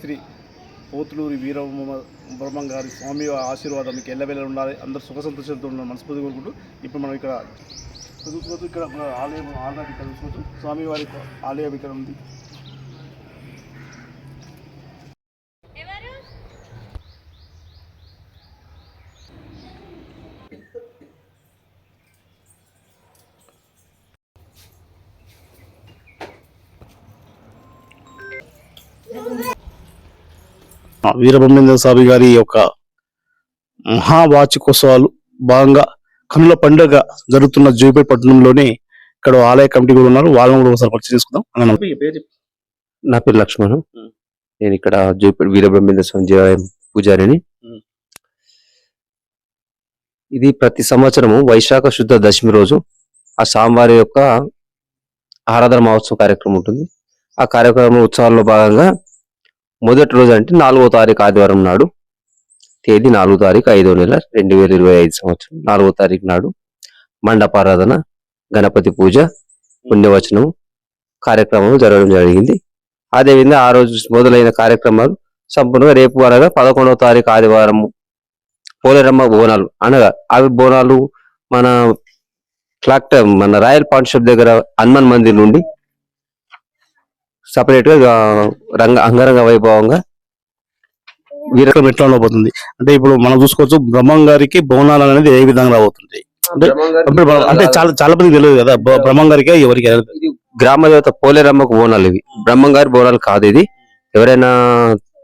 శ్రీ పోతులూరి వీర బ్రహ్మం గారి స్వామి ఆశీర్వాదం మీకు ఎల్లవేళ ఉండాలి. అందరూ సుఖ సంతోషంతో ఉండాలి మనస్ఫూర్తి కోరుకుంటూ ఇప్పుడు మనం ఇక్కడ చూసుకోవచ్చు ఇక్కడ ఆలయం ఆల్రెడీ ఇక్కడ చూసుకోవచ్చు. స్వామివారి ఆలయం ఇక్కడ ఉంది. వీరబ్రహ్మేంద్ర స్వామి గారి యొక్క మహావార్షికోత్సవాలు భాగంగా కనుల పండుగ జరుగుతున్న జూపేట పట్టణంలోనే ఇక్కడ ఆలయ కమిటీ కూడా ఉన్నారు. వాళ్ళని కూడా ఒకసారి పరిచయం చేసుకుందాం. నా పేరు లక్ష్మణ్. నేను ఇక్కడ జోపేట వీరబ్రహ్మేంద్ర స్వామి దేవాలయం పూజారిని. ఇది ప్రతి సంవత్సరము వైశాఖ శుద్ధ దశమి రోజు ఆ స్వామివారి యొక్క ఆరాధన మహోత్సవ కార్యక్రమం ఉంటుంది. ఆ కార్యక్రమం ఉత్సవాల్లో భాగంగా మొదటి రోజు అంటే నాలుగో తారీఖు ఆదివారం నాడు తేదీ నాలుగో తారీఖు ఐదో నెల రెండు వేల ఇరవై ఐదు సంవత్సరం నాలుగో తారీఖు నాడు మండపారాధన గణపతి పూజ పుణ్యవచనం కార్యక్రమం జరగడం జరిగింది. అదేవిధంగా ఆ రోజు మొదలైన కార్యక్రమాలు సంపూర్ణంగా రేపు అనగా పదకొండవ తారీఖు ఆదివారం పోలేరమ్మ బోనాలు అనగా అవి బోనాలు మన క్లాక్ మన రాయల్ పాన్ షాప్ దగ్గర హనుమాన్ మందిర్ నుండి సపరేట్గా రంగ అంగరంగ వైభవంగా వీరకం ఎట్లా ఉండబోతుంది? అంటే ఇప్పుడు మనం చూసుకోవచ్చు బ్రహ్మం గారికి బోనాలు అనేది ఏ విధంగా రాబోతుంది? అంటే చాలా చాలా మందికి తెలియదు కదా బ్రహ్మం గారికి ఎవరికి గ్రామ దేవత పోలేరమ్మకు బోనాలు ఇవి. బ్రహ్మంగారి బోనాలు కాదు ఇది. ఎవరైనా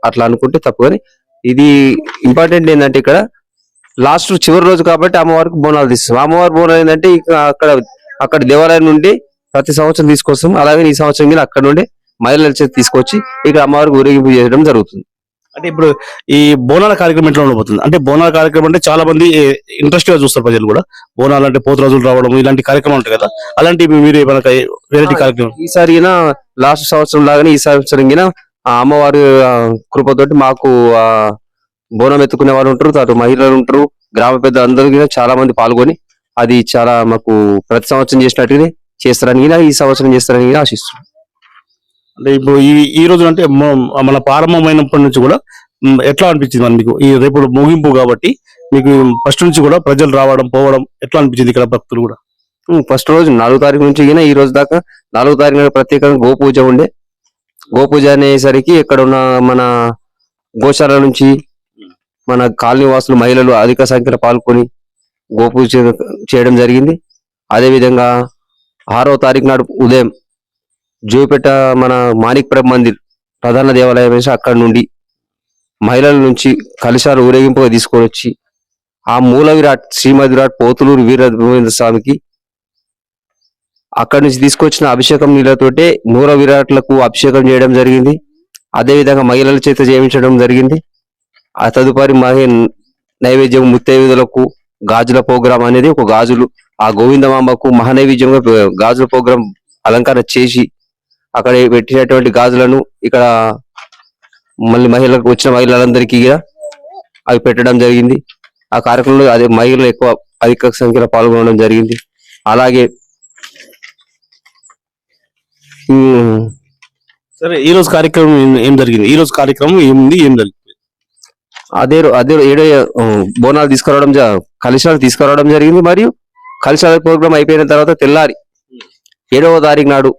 అట్లా అనుకుంటే తప్పు కానీ ఇది ఇంపార్టెంట్ ఏంటంటే ఇక్కడ లాస్ట్ చివరి రోజు కాబట్టి అమ్మవారికి బోనాలు తీస్తాం. అమ్మవారి బోనాలు ఏంటంటే ఇక అక్కడ అక్కడ దేవాలయం నుండి ప్రతి సంవత్సరం తీసుకొస్తాం. అలాగే ఈ సంవత్సరం కూడా అక్కడ నుండి మహిళల చేతి తీసుకొచ్చి ఇక్కడ అమ్మవారికి ఊరేగింపు చేయడం జరుగుతుంది. అంటే ఇప్పుడు ఈ బోనాల కార్యక్రమం ఎట్లా ఉండబోతుంది. అంటే బోనాల కార్యక్రమం అంటే చాలా మంది ఇంట్రెస్ట్గా చూస్తారు ప్రజలు కూడా. బోనాలు అంటే పోతురాజులు రావడం ఇలాంటి కార్యక్రమాలు ఉంటాయి కదా. అలాంటి మీరు మనకి వెరైటీ కార్యక్రమం? ఈసారి లాస్ట్ సంవత్సరం లాగానే ఈ సంవత్సరం అమ్మవారి కృపతోటి మాకు ఆ, బోనం ఎత్తుకునే వాళ్ళు ఉంటారు. తర్వాత మహిళలు ఉంటారు. గ్రామ పెద్దలు అందరూ చాలా మంది పాల్గొని అది చాలా మాకు ప్రతి సంవత్సరం చేసినట్టుగానే చేస్తారని ఈ సంవత్సరం చేస్తారని ఆశిస్తున్నాం. అంటే ఇప్పుడు ఈ ఈ రోజు అంటే మన ప్రారంభమైనప్పటి నుంచి కూడా ఎట్లా అనిపించింది మరి మీకు? ఈ రేపు ముగింపు కాబట్టి మీకు ఫస్ట్ నుంచి కూడా ప్రజలు రావడం పోవడం ఎట్లా అనిపించింది ఇక్కడ భక్తులు కూడా? ఫస్ట్ రోజు నాలుగో తారీఖు నుంచి ఈ రోజు దాకా నాలుగో తారీఖు ప్రత్యేకంగా గోపూజ ఉండే. గోపూజ అనేసరికి ఇక్కడ ఉన్న మన గోశాల నుంచి మన కాలనీ వాసులు మహిళలు అధిక సంఖ్యలో పాల్గొని గోపూజ చేయడం జరిగింది. అదేవిధంగా ఆరో తారీఖు నాడు ఉదయం జూపేట మన మాణిక్ ప్రభ మందిర్ ప్రధాన దేవాలయం వేసి అక్కడ నుండి మహిళల నుంచి కలిసారు ఊరేగింపుగా తీసుకొని వచ్చి ఆ మూల విరాట్ శ్రీమతి విరాట్ పోతులూరు వీర స్వామికి అక్కడి నుంచి తీసుకొచ్చిన అభిషేకం నీళ్ళతోటే మూల విరాట్లకు అభిషేకం చేయడం జరిగింది. అదేవిధంగా మహిళల చేత జయించడం జరిగింది. ఆ తదుపరి మహి నైవేద్యం ముత్తైదులకు గాజుల ప్రోగ్రాం అనేది ఒక గాజులు ఆ గోవిందమాంబకు మహానైవేద్యంగా గాజుల ప్రోగ్రాం అలంకరణ చేసి అక్కడ పెట్టినటువంటి గాజులను ఇక్కడ మళ్ళీ మహిళలకు వచ్చిన మహిళలందరికీ కూడా అవి పెట్టడం జరిగింది. ఆ కార్యక్రమంలో అదే మహిళలు ఎక్కువ అధిక సంఖ్యలో పాల్గొనడం జరిగింది. అలాగే సరే ఈ రోజు కార్యక్రమం ఏం- జరిగింది? ఈ రోజు కార్యక్రమం ఏముంది? ఏం జరిగింది? అదే అదే ఏడో బోనాలు తీసుకురావడం కలశాలు తీసుకురావడం జరిగింది. మరియు కలశాల ప్రోగ్రాం అయిపోయిన తర్వాత తెల్లారి ఏడవ తారీఖు నాడు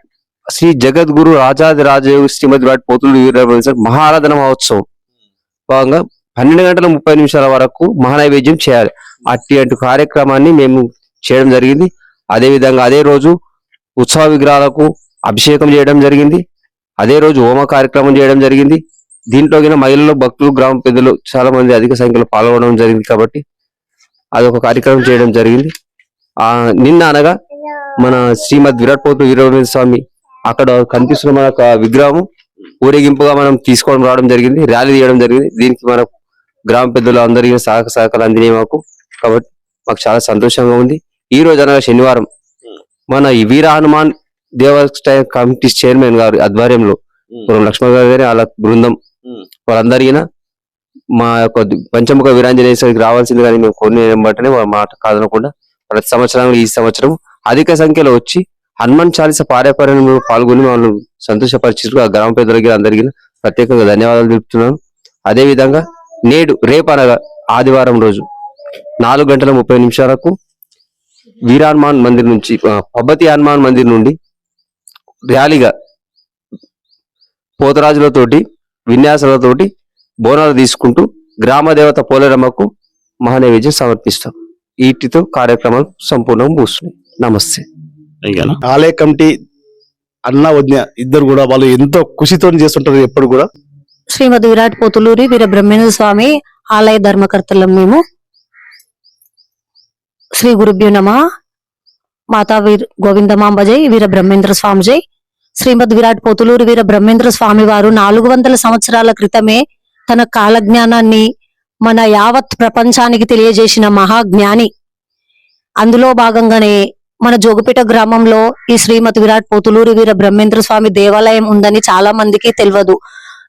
శ్రీ జగద్గురు రాజాది రాజయోగి శ్రీమతి వాటి పోతులు మహారాధన మహోత్సవం. భాగంగా పన్నెండు గంటల ముప్పై నిమిషాల వరకు మహానైవేద్యం చేయాలి. అట్టి అటు కార్యక్రమాన్ని మేము చేయడం జరిగింది. అదే విధంగా అదే రోజు ఉత్సవ విగ్రహాలకు అభిషేకం చేయడం జరిగింది. అదే రోజు హోమ కార్యక్రమం చేయడం జరిగింది. దీంట్లో మహిళలు భక్తులు గ్రామ పెద్దలు చాలా మంది అధిక సంఖ్యలో పాల్గొనడం జరిగింది కాబట్టి అది ఒక కార్యక్రమం చేయడం జరిగింది. ఆ నిన్న అనగా మన శ్రీమద్ విరాట్ పోతు వీరభద్ర స్వామి అక్కడ కనిపిస్తున్న మన విగ్రహం ఊరేగింపుగా మనం తీసుకోవడం రావడం జరిగింది ర్యాలీ తీయడం జరిగింది. దీనికి మన గ్రామ పెద్దలు అందరికీ సహక సహకారాలు అందినాయి మాకు. కాబట్టి మాకు చాలా సంతోషంగా ఉంది. ఈ రోజు అనగా శనివారం మన ఈ వీర హనుమాన్ దేవస్థాన కమిటీ చైర్మన్ గారి ఆధ్వర్యంలో పురం లక్ష్మణ్ గారి గారి వాళ్ళ బృందం వాళ్ళందరికీ మా యొక్క పంచముఖ వీరాంజనేయ స్వామికి రావాల్సింది కానీ మేము కొన్ని బట్టనే మాట కాదనకుండా ప్రతి సంవత్సరం ఈ సంవత్సరం అధిక సంఖ్యలో వచ్చి హనుమాన్ చాలీస పార్యపర్యంలో పాల్గొని వాళ్ళు సంతోషపరిచారు ఆ గ్రామ పెద్దలకి అందరికీ ప్రత్యేకంగా ధన్యవాదాలు తెలుపుతున్నాను అదేవిధంగా నేడు రేపు అనగా ఆదివారం రోజు నాలుగు గంటల ముప్పై నిమిషాలకు వీరాన్మాన్ మందిర్ నుంచి పబ్బతి హనుమాన్ మందిర్ నుండి ర్యాలీగా పోతరాజులతోటి విన్యాసాలతోటి బోనాలు తీసుకుంటూ గ్రామ దేవత పోలేరమ్మకు మహానైవేద్యం సమర్పిస్తాం. వీటితో కార్యక్రమాలు సంపూర్ణం పూస్తున్నాయి నమస్తే. ఆలయ కమిటీ అన్న వదిన ఇద్దరు కూడా వాళ్ళు ఎంతో ఖుషితో చేస్తుంటారు ఎప్పుడు కూడా. శ్రీమద్ విరాట్ పోతులూరి వీర బ్రహ్మేంద్ర స్వామి ఆలయ ధర్మకర్తలం మేము. శ్రీ గురుభ్యో నమ మాతా వీర్ గోవిందమాంబ జై వీర బ్రహ్మేంద్ర స్వామి జై. శ్రీమద్ విరాట్ పోతులూరి వీర బ్రహ్మేంద్ర స్వామి వారు నాలుగు వందల సంవత్సరాల క్రితమే తన కాలజ్ఞానాన్ని మన యావత్ ప్రపంచానికి తెలియజేసిన మహాజ్ఞాని. అందులో భాగంగానే మన జోగుపేట గ్రామంలో ఈ శ్రీమతి విరాట్ పోతులూరి వీర బ్రహ్మేంద్ర స్వామి దేవాలయం ఉందని చాలా మందికి తెలియదు.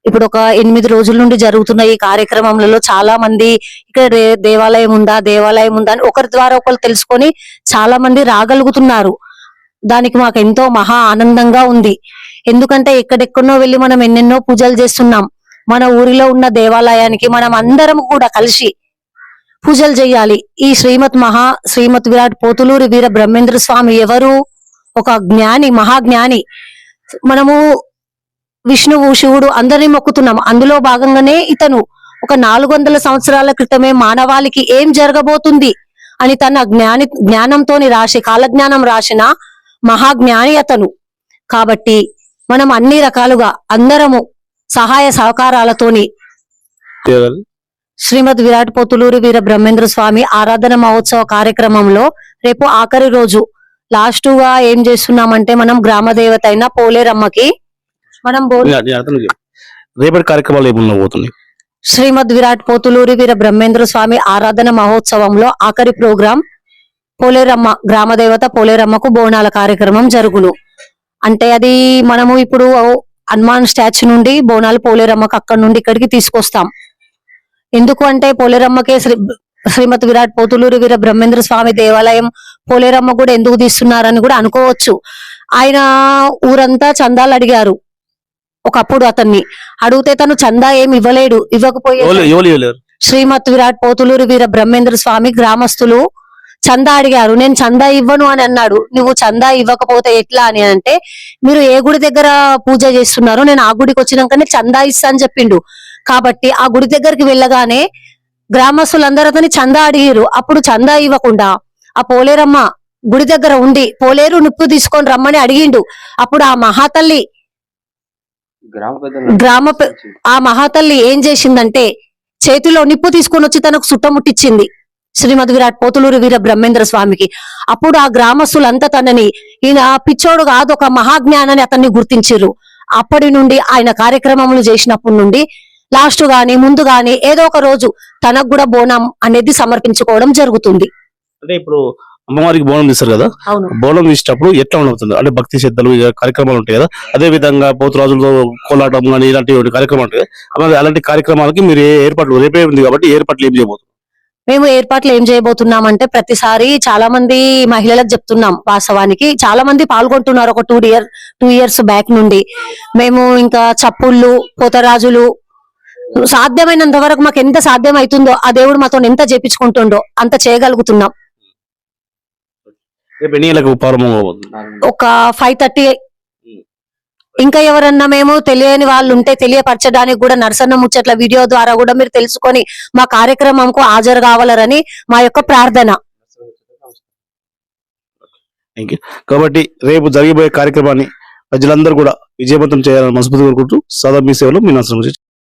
ఇప్పుడు ఒక ఎనిమిది రోజుల నుండి జరుగుతున్న ఈ కార్యక్రమంలో చాలా మంది ఇక్కడ దేవాలయం ఉందా దేవాలయం ఉందా అని ఒకరి ద్వారా ఒకరు తెలుసుకొని చాలా మంది రాగలుగుతున్నారు. దానికి మాకు ఎంతో మహా ఆనందంగా ఉంది. ఎందుకంటే ఎక్కడెక్కడో వెళ్ళి మనం ఎన్నెన్నో పూజలు చేస్తున్నాం. మన ఊరిలో ఉన్న దేవాలయానికి మనం అందరం కూడా కలిసి పూజలు చేయాలి. ఈ శ్రీమత్ మహా శ్రీమత్ విరాట్ పోతులూరి వీర బ్రహ్మేంద్ర స్వామి ఎవరు? ఒక జ్ఞాని మహాజ్ఞాని. మనము విష్ణువు శివుడు అందరినీ మొక్కుతున్నాం. అందులో భాగంగానే ఇతను ఒక నాలుగు వందల సంవత్సరాల క్రితమే మానవాళికి ఏం జరగబోతుంది అని తన జ్ఞాని జ్ఞానంతోని రాసి కాలజ్ఞానం రాసిన మహాజ్ఞాని అతను. కాబట్టి మనం అన్ని రకాలుగా అందరము సహాయ సహకారాలతోని శ్రీమద్ విరాట్ పోతులూరి వీర బ్రహ్మేంద్ర స్వామి ఆరాధన మహోత్సవ కార్యక్రమంలో రేపు ఆఖరి రోజు లాస్ట్గా ఏం చేస్తున్నామంటే మనం గ్రామ దేవత అయిన పోలేరమ్మకి మనం. రేపటి కార్యక్రమాలు శ్రీమద్ విరాట్ పోతులూరి వీర బ్రహ్మేంద్ర స్వామి ఆరాధన మహోత్సవంలో ఆఖరి ప్రోగ్రాం పోలేరమ్మ గ్రామ దేవత పోలేరమ్మకు బోనాల కార్యక్రమం జరుగును. అంటే అది మనము ఇప్పుడు హనుమాన్ స్టాచ్యూ నుండి బోనాలు పోలేరమ్మకు అక్కడి నుండి ఇక్కడికి తీసుకొస్తాం. ఎందుకు అంటే పోలేరమ్మకే శ్రీ శ్రీమద్ విరాట్ పోతులూరి వీర బ్రహ్మేంద్ర స్వామి దేవాలయం పోలేరమ్మ కూడా ఎందుకు తీస్తున్నారని కూడా అనుకోవచ్చు. ఆయన ఊరంతా చందాలు అడిగారు. ఒకప్పుడు అతన్ని. అడిగితే తను చందా ఏమి ఇవ్వలేడు. ఇవ్వకపోయే శ్రీమత్ విరాట్ పోతులూరి వీర బ్రహ్మేంద్ర స్వామి గ్రామస్తులు చందా అడిగారు. నేను చందా ఇవ్వను అని అన్నాడు. నువ్వు చందా ఇవ్వకపోతే ఎట్లా అని అంటే మీరు ఏ గుడి దగ్గర పూజ చేస్తున్నారో నేను ఆ గుడికి వచ్చినాకనే చందా ఇస్తా అని చెప్పిండు. కాబట్టి ఆ గుడి దగ్గరికి వెళ్ళగానే గ్రామస్తులందరూ అతని చందా అడిగారు అప్పుడు చందా ఇవ్వకుండా ఆ పోలేరమ్మ గుడి దగ్గర ఉండి పోలేరు నిప్పు తీసుకొని రమ్మని అడిగిండు. అప్పుడు ఆ మహాతల్లి గ్రామ ఆ మహాతల్లి ఏం చేసిందంటే చేతిలో నిప్పు తీసుకొని వచ్చి తనకు చుట్టముట్టించింది శ్రీమద్ విరాట్ పోతులూరి వీర బ్రహ్మేంద్ర స్వామికి. అప్పుడు ఆ గ్రామస్తులంతా తనని ఈయన పిచ్చోడు కాదు ఒక మహాజ్ఞానాన్ని అతన్ని గుర్తించారు అప్పటి నుండి ఆయన కార్యక్రమములు చేసినప్పటి నుండి లాస్ట్ గాని ముందు గాని ఏదో ఒక రోజు తనకు కూడా బోనం అనేది సమర్పించుకోవడం జరుగుతుంది. అంటే ఇప్పుడు అమ్మవారికి బోనం తీస్తారు కదా? బోనం తీసేటప్పుడు ఎట్లా ఉండవుతుంది అంటే భక్తి శ్రద్ధలు కార్యక్రమాలు ఉంటాయి కదా? అదే విధంగా పోతురాజులతో కోలాటం కానీ ఇలాంటి కార్యక్రమాలు ఉంటాయి. అలాంటి కార్యక్రమాలకి మీరు ఏ ఏర్పాట్లు? రేపే ఉంది కాబట్టి ఏర్పాట్లు ఏం చేయబోతున్నారు మేము ఏర్పాట్లు ఏం చేయబోతున్నామంటే ప్రతిసారి చాలా మంది మహిళలకు చెప్తున్నాం వాస్తవానికి. చాలా మంది పాల్గొంటున్నారు ఒక two year two years back నుండి. మేము ఇంకా చప్పుళ్ళు పోతరాజులు సాధ్యమైనంత వరకు మాకు ఎంత సాధ్యం అవుతుందో ఆ దేవుడు మాతో ఎంత చేపించుకుంటుండో అంత చేయగలుగుతున్నాం. ఒక ఫైవ్ థర్టీ. ఇంకా ఎవరన్నా మేము తెలియని వాళ్ళు ఉంటే తెలియపరచడానికి కూడా నరసన్న ముచ్చట్ల వీడియో ద్వారా కూడా మీరు తెలుసుకొని మా కార్యక్రమంకు హాజరు కావాలరని మా యొక్క ప్రార్థన. కాబట్టి రేపు జరిగిపోయే కార్యక్రమాన్ని ప్రజలందరూ కూడా విజయవంతం చేయాలని మనస్ఫూర్తి కోరుకుంటూ సదా మీ సేవలో మీ నష్టం